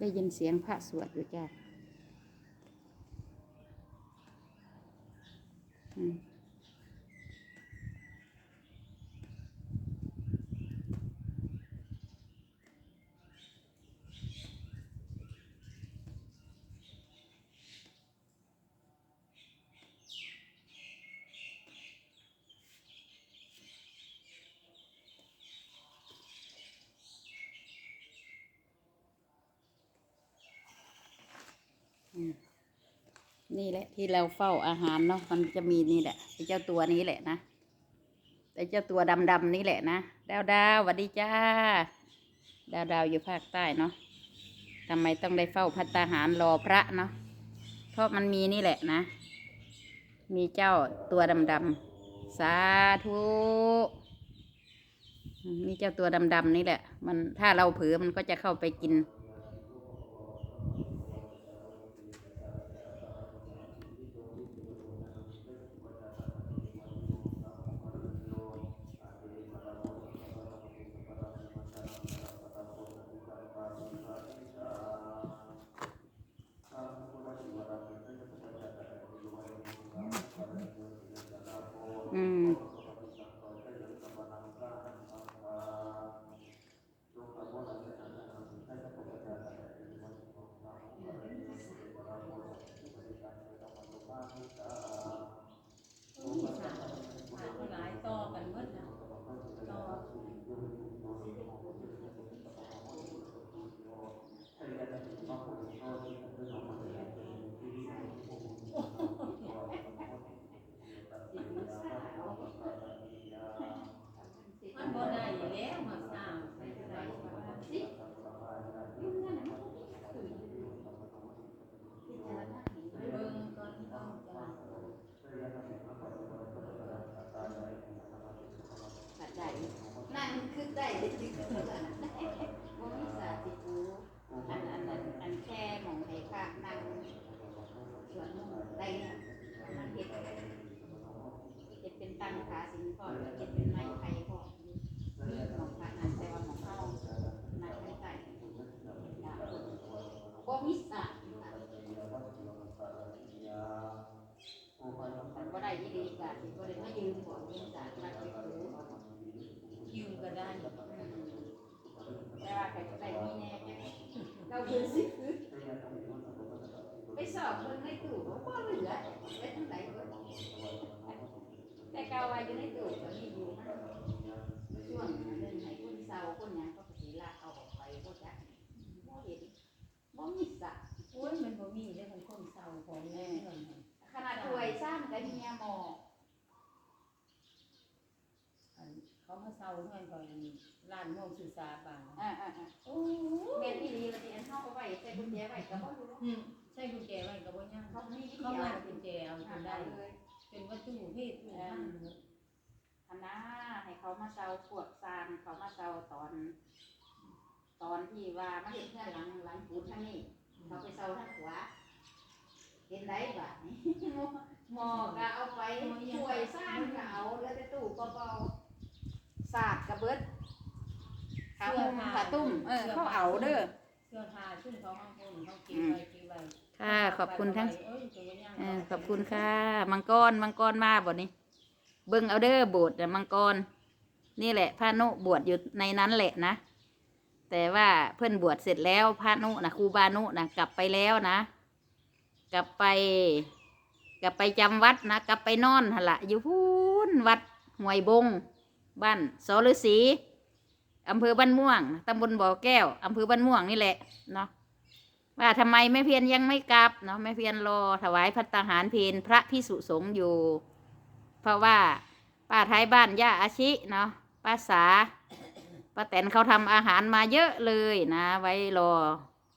ได้ยินเสียงพระสวดอยู่จ้า นี่แหละ ที่เราเฝ้าอาหารเนาะมันจะมีนี่แหละไอ้เจ้าตัวนี้แหละนะไอ้เจ้าตัวดำๆนี่แหละนะดาวดาวสวัสดีจ้า ดาวดาวอยู่ภาคใต้เนาะทำไมต้องได้เฝ้าพัตตาหารรอพระเนาะเพราะมันมีนี่แหละนะ มีเจ้าตัวดำๆสาธุอืมมีเจ้าตัวดำๆนี่แหละ มันถ้าเราเผลอมันก็จะเข้าไปกิน ที่ดีกาสิบ่ได้มายืมบ่มีสานักไปปูยืมก็ได้แต่ว่าใครจะได้มีแน่แค่เราคืนสิคือไปสอบคนในตู้ก็บ่เหลือไปทั้งไหนก็แต่เก่าไว้อยู่ในตู้ก็มีอยู่มันช่วงเดินให้คนเศร้าคนหยังก็สิลากเอาออกไปบ่จักบ่เห็นบ่มีสะ โอ้ยมันบ่มีเด้อของคนเฒ่าของแม่เงิน ขนาดถวยซ้ำกับเมียหมอ อัน เขามาเฒ่าเงินก่อนร้านโมงศึกษาบางอ่าๆโอ้ๆแม่นอีหลีละสิอันเฮาก็ไว้ใส่กุญแจไว้ก็บ่รู้อืมใส่กุญแจไว้ก็บ่ยังเขามีวิธีเขาเอามากุญแจเอาจนได้ เลยเป็นวัตถุเพศตู้นั่นอันน่าให้เขามาเซาพวกซานเขามาเซาตอน ตอนที่ว่ามาเห็นเพื่อนหลังหลังปูนทางนี้เขาไปเซาทางขวาเห็นได้บ่นี้หมอก็เอาไปช่วยสร้างก็เอาแล้วแต่ตู้เบาๆ สาดกระเบิดขาหุ้มขาตุ้ม เออเขาเอาเด้อ เสื้อผ้าซึ่งเขาห้องคนเขาเก็บไว้เก็บไว้ค่ะขอบคุณทั้งเอ้ยตัวย่างเออขอบคุณค่ะ มังกรมังกรมาบ่นี้เบิ่งเอาเด้อโบสถ์น่ะมังกร นี่แหละพระนุบวชอยู่ในนั้นแหละนะ แต่ว่าเพื่อนบวชเสร็จแล้วพระนุนะครูบานุนะกลับไปแล้วนะ กลับไป กลับไปจำวัดนะ กลับไปนอนหนละอยู่พูนวัดห้วยบง บ้านสฤษี อำเภอบ้านม่วง ตำบลบ่อแก้ว อำเภอบ้านม่วงนี่แหละเนาะ ว่าทำไมแม่เพียนยังไม่กลับเนาะแม่เพียนรอถวายพัตตาหารเพนพระพิสุสงฆ์อยู่ เพราะว่าป้าท้ายบ้านย่าอาชิเนาะป้าสาป้าแตนเขาทำอาหารมาเยอะเลยนะ ไว้รอ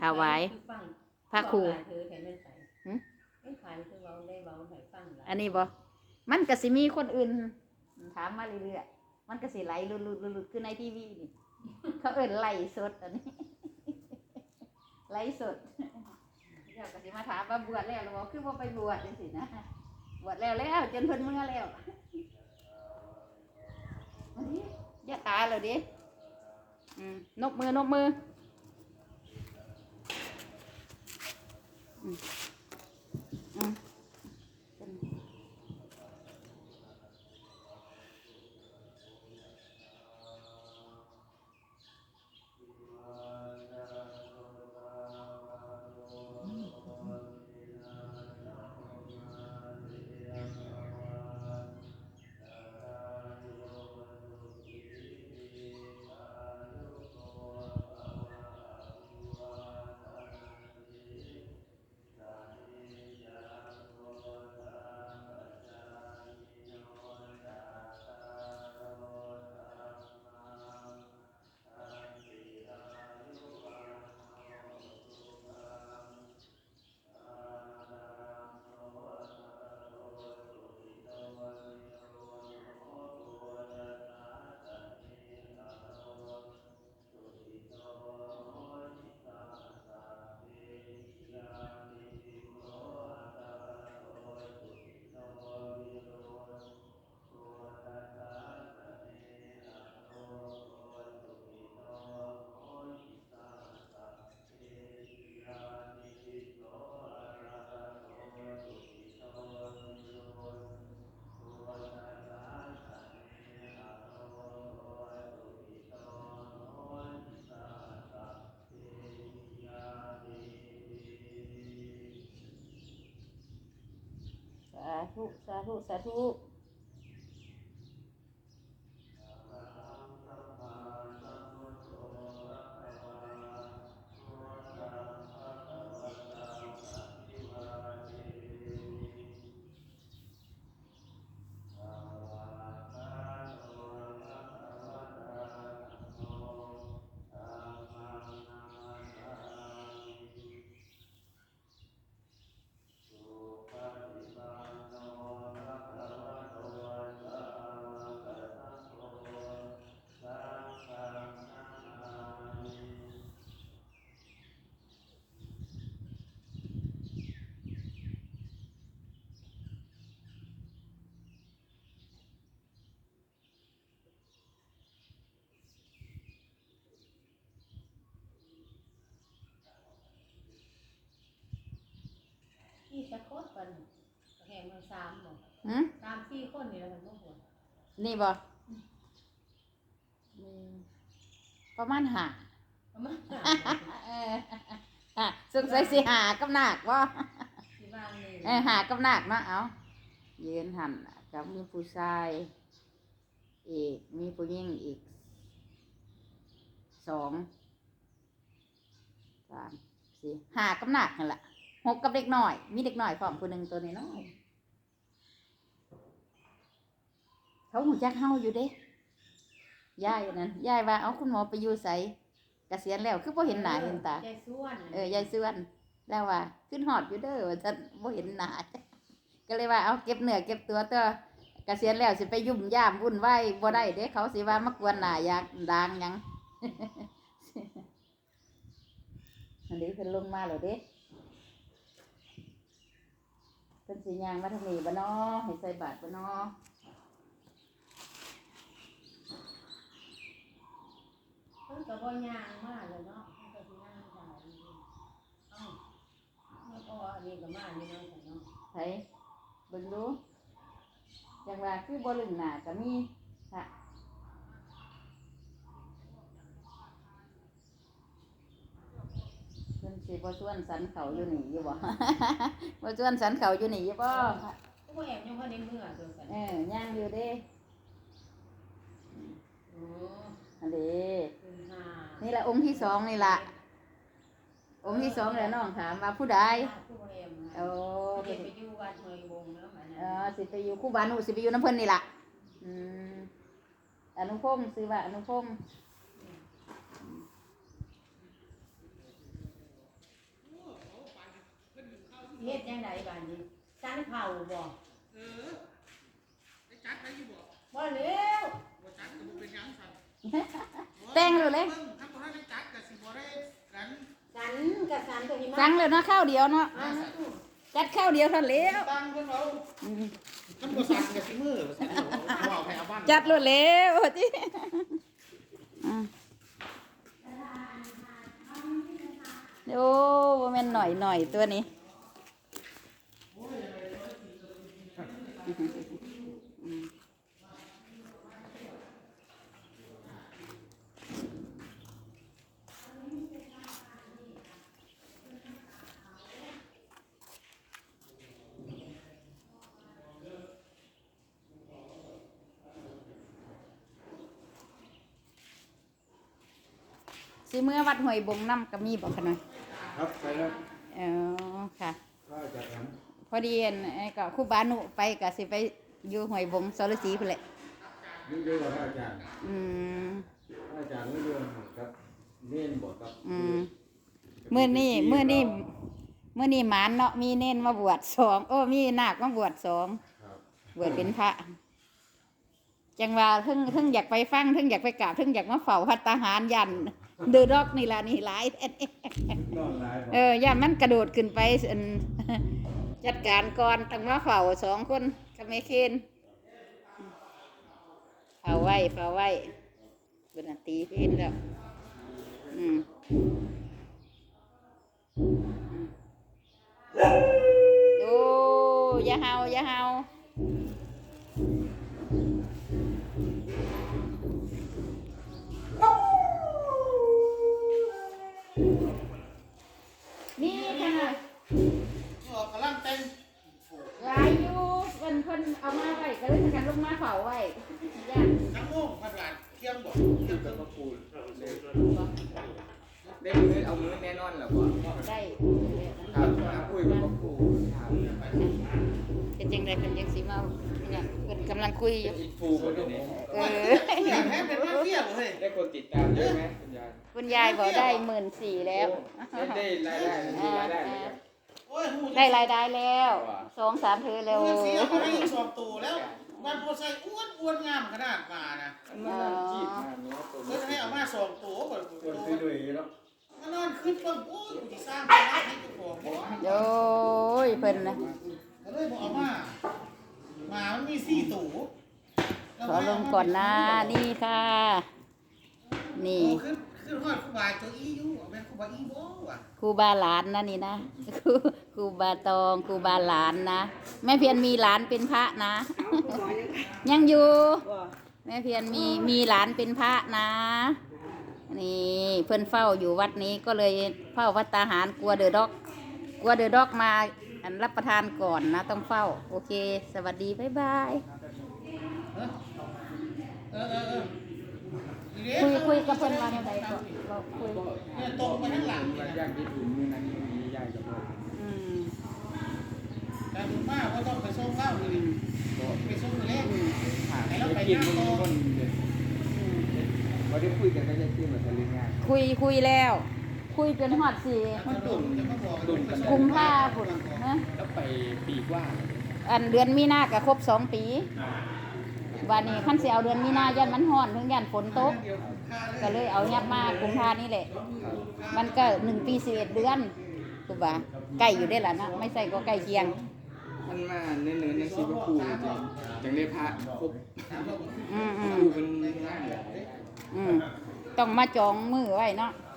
ถวายพระครูอันนี้บอมันก็สิมีคนอื่น ถามมาเรื่อยๆ มันก็สิไหลลุดๆลุดคือในทีวีนี่เขาเอินไหลสดอันนี้ไหลสดเดี๋ยวก็สิมาถามว่าบวชแล้วหรือบ่คือว่าไปบวชจังสินะบวชแล้วแล้วจนเพิ่นเมื่อแล้วอย่าตาเลยดินกมือนกมือ สาธุ สาธุ ที่จะโคตร กันแห่งมันสามบ่หืมสามสี่คนนี่แหละมันบ่หัวนี่บ่นี่ประมาณหาประมาณสามเอออะสงสัยสิหากับหนักบ่ที่บ้านนี่เออหากับหนักเนาะเอายืนหันกับมีผู้ชายอีกมีผู้หญิงอีกสองสามสี่หากับหนักนั่นแหละ หกกับเด็กน้อย มีเด็กน้อยพร้อมผู้หนึ่งตัวน้อยๆเขาหูจักเฮาอยู่เด้ยายนั่นยายว่าเอาคุณหมอไปอยู่ใสเกษียณแล้วคือบ่เห็นหน้าเห็นตาใจส่วนเออยายเสื่อนแล้วว่า ขึ้นหอดอยู่เด้อว่าฉันบ่เห็นหน้าก็เลยว่าเอาเก็บเนื้อเก็บตัวเตัวเกษียณแล้วสิไปยุ่มย่ามวุ่นวายบ่ได้เด้เขาสิว่ามากวนหน้าอยากดังหยังอันนี้เพิ่นลงมาแล้วเด้ เพิ่นสิย่างมาทางนี้บ่น้อให้ใส่บาตรบ่น้อเพิ่นก็บ่ย่างมาเลยเนาะเพิ่นก็สิย่างได้เอ้าแล้วก็อันนี้ก็มานี่เนาะเนาะไผเบิ่งดูจังว่าคือบ่ลึงหน้าก็มีค่ะ เพิ่น สิบ่ชวนสันเขาอยู่นี่อยู่บ่ บ่ชวนสันเขาอยู่นี่อยู่บ่ก็บ่แอบยังพอในเมื่อตัวกันเออย่างอยู่เด้โอ้อันเด้คุณหานี่แหละองค์ที่สองนี่ล่ะ องค์ที่สองแล้วน้องถามว่าผู้ใดผู้บ่แอบนะโอ้เด็กไปอยู่วัดเมยวงแล้วมันเออสิไปอยู่ครูบานุสิไปอยู่น้ำเพิ่นนี่ล่ะอืมอนุพงศ์ซื้อว่าอนุพงศ์ ฮ็ดจังไดบ้านนี้สันเผาบ่เออไปจัดไปอยู่บ่บ่เร็วบ่จัดก็บ่เป็นหยังสั่นแต่งเลยเลยบิ่งถ้าบ่ได้จัดก็สิบ่ได้กันสันกับสันตัวนี้มาสั่งเลยเนาะข้าวเดียวเนาะอ่านะตู้จัดข้าวเดียวเท่านั้นแล้วตั้งเพิ่นเอาอืมมันบ่สั่นก็สิมือบ่สั่นเอาเอาให้เอาบ้านจัดเลยแล้วจิอะโอ้บ่แม่นหน่อยหน่อยตัวนี้ อืม สิเมื่อวัดหวยบงน้ำก็มีบอกกันหน่อยครับไปแล้วเออค่ะก็จากนั้น พอดีอันไอ้ก็ครูบานุไปก็สิไปอยู่หวยบงสรศรีพุ่นแหละนี่เรื่องกับพระอาจารย์อืมพระอาจารย์ไม่เรื่องครับเน้นบอกครับอืมมื่อนี่มื่อนี่มื่อนี่หมานเนาะมีเน้นมาบวชสองโอ้มีนาคมาบวชสองครับบวชเป็นพระจังว่าเพิ่งเพิ่งอยากไปฟังเพิ่งอยากไปกราบเพิ่งอยากมาเฝ้าพัตตาหารยันเดือดอกนี่ล่ะนี่หลายนอนหลายบอกเออย่ามันกระโดดขึ้นไปอัน จัดการก่อนตั้งมาเฝ้าสองคนกับเมเคนเฝ้าไว้เฝ้าไว้เป็นอาตีเพนแล้ว อืมโอ้อย่าเฮาอย่าเฮานี่ค่ะ ออกกำลังเต้น ลายอยู่ เพิ่นเอามาไว้ก็เลยกันลงมาเผาไว้ย่านทั้งโมงพันหลานเที่ยงบอกเที่ยงกับคืนพระปูนได้มือเอามือแน่นอนเหรอวะได้ครับมาคุยกับพ่อครูครับเป็นจังไดเพิ่นยังสิมาเนี่ยเพิ่นกำลังคุยอยู่อินฟูคนนี้เออเที่ยงแท้เป็นมาเที่ยงเลยได้คนติดตามเยอะไหมคุณยายคุณยายบอกได้หมื่นสี่แล้วได้ได้รายได้ ได้รายได้แล้วสองสามเธอแล้วเงินเสียมาให้อีกสองตัวแล้ววันพอใส่อ้วนอ้วนงามขนาดมานะมันมันจีบมาเนาะตัวเพิ่นให้เอามาสองตัวก่อนคนซื้อด้วยเนาะมานอนขึ้นต้นโอ้ยกูจะสร้างบ้านให้เจ้าของบ่โอ้ยเพิ่นนะก็เลยบอกเอามาหมามันมีสี่ตัวขอลงก่อนนะนี่ค่ะ นี่ โอ้ขึ้นขึ้นฮอดครูบาตัวอีอยู่แม่นครูบาอีบ่ว่ะครูบาหลานนะนี่นะครูครูบาตองครูบาหลานนะแม่เพียรมีหลานเป็นพระนะยังอยู่แม่เพียรมีมีหลานเป็นพระนะ นี่เพื่อนเฝ้าอยู่วัดนี้ก็เลยเฝ้าวัดตาหารกลัวเดอะด็อก กลัวเดอะด็อกมาอันรับประทานก่อนนะต้องเฝ้า โอเค สวัสดี บ๊ายบาย เออเออเออ คุ ยคุยกับเพื่อนมาเมื่อใดก็ก็คุยเนี่ยตรงไปข้างหลังมาเนี่ยย่างที่ถุงมือนั้นมียายกับพ่ออืมแต่ถึงมากก็ต้องไปส่งเหล้าเลยไปส่งเล่นผ่านไปกินมันคนเดียวอืมว่าได้คุยกันก็จะขึ้นมาทะเลงานคุยคุยแล้ว คุยจนหอดสี่มันดุนจะมาบอกกุมภาพุ่นนะแล้วไปปีกว่า อันเดือนมีนาก็ครบสองปี วันนี้ขั้นเสียเอาเดือนมีนายันมันห่อนถึงยันฝนตก ก็เลยเอายับมากุมภานี่แหละ มันก็หนึ่งปีสิบเอ็ดเดือนถูกปะใกล้อยู่ได้ละนะไม่ใช่ก็ใกล้เคียงมันมาเนื้อเนื้อในชีวิตครูจริงจังได้พระครบอืมอืคมรูเป็นง่ายเลยอืมต้องมาจองมือไว้เนาะค